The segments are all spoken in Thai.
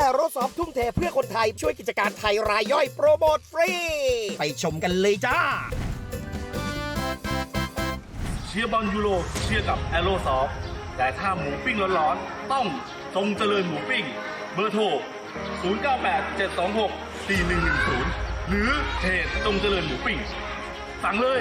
แอโรซอฟทุ่มเทเพื่อคนไทยช่วยกิจการไทยรายย่อยโปรโมทฟรี ไปชมกันเลยจ้า เชียร์บอลยูโรเชียร์กับแอโรซอฟแต่ถ้าหมูปิ้งร้อนๆ ต้องทรงเจริญหมูปิ้ง เบอร์โทร 098 726 4110 หรือเพจจงเจริญหมูปิ้ง สั่งเลย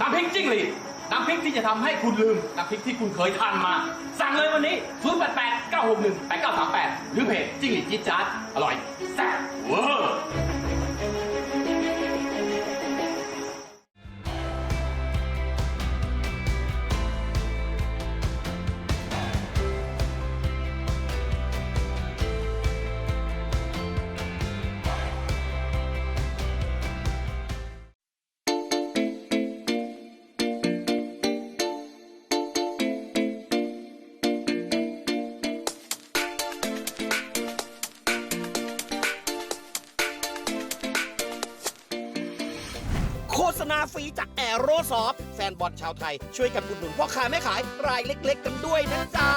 น้ำพริกจิ้งหรีด น้ำพริกที่จะทำให้คุณลืมน้ำพริกที่คุณเคยทานมา สั่งเลยวันนี้ 0 8 8 9 6 1 8 9 3 8 หรือเพจจิ้งหรีดจิ๊ดจ๊าดอร่อยแซ่บ โฆษณาฟรีจากแอโรซอฟแฟนบอลชาวไทย ช่วยกันอุดหนุนพ่อค้าแม่ขายรายเล็ก ๆ กันด้วยนะจ๊ะ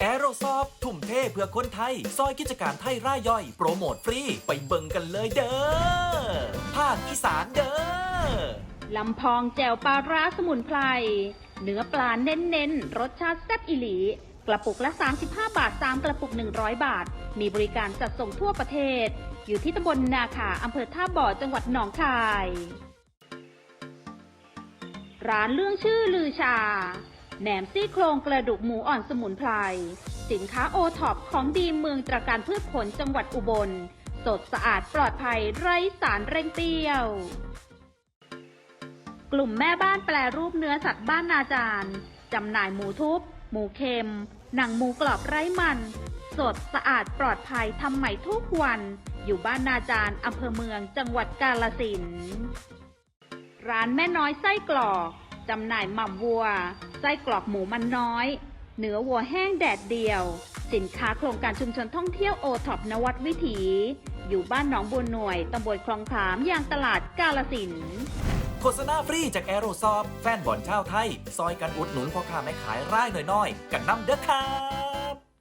แอโรซอฟทุ่มเทเพื่อคนไทย ซอยกิจการไทยร่ายย่อย โปรโมทฟรี ไปเบิ่งกันเลยเด้อภาคอีสานเด้อลำพองแจ่วปลาร้าสมุนไพร เนื้อปลาเน้นๆ รสชาติแซ่บอิหลี กระปุกละ 35 บาท 3 กระปุก 100 บาท มีบริการจัดส่งทั่วประเทศ อยู่ที่ตำบลนาขาอำเภอท่าบ่อจังหวัดหนองคาย ร้านเรื่องชื่อลือชา แหนมซี่โครงกระดูกหมูอ่อนสมุนไพร สินค้าโอท็อปของดีเมืองตราการพืชผลจังหวัดอุบล สดสะอาดปลอดภัยไร้สารเร่งเปรี้ยว กลุ่มแม่บ้านแปลรูปเนื้อสัตว์บ้านนาจารย์จำหน่ายหมูทุบ หมูเค็ม หนังหมูกรอบไร้มัน สดสะอาดปลอดภัยทำใหม่ทุกวัน อยู่บ้านนาจารย์อำเภอเมืองจังหวัดกาลสิน์ ร้านแม่น้อยไส้กรอกจำหน่ายหม่ำวัว ไส้กรอกหมูมันน้อย เนื้อวัวแห้งแดดเดียว สินค้าโครงการชุมชนท่องเที่ยวโอท็อปนวัดวิถี อยู่บ้านหนองบัวหน่วยตำบลคลองขามย่างตลาดกาลสินโฆษณาฟรีจากแอโรซอฟแฟนบอลชาวไทย ซอยกันอุดหนุนพ่อค้าแม่ขายร่ายหน่อยๆ กันน้ำเด้อครับ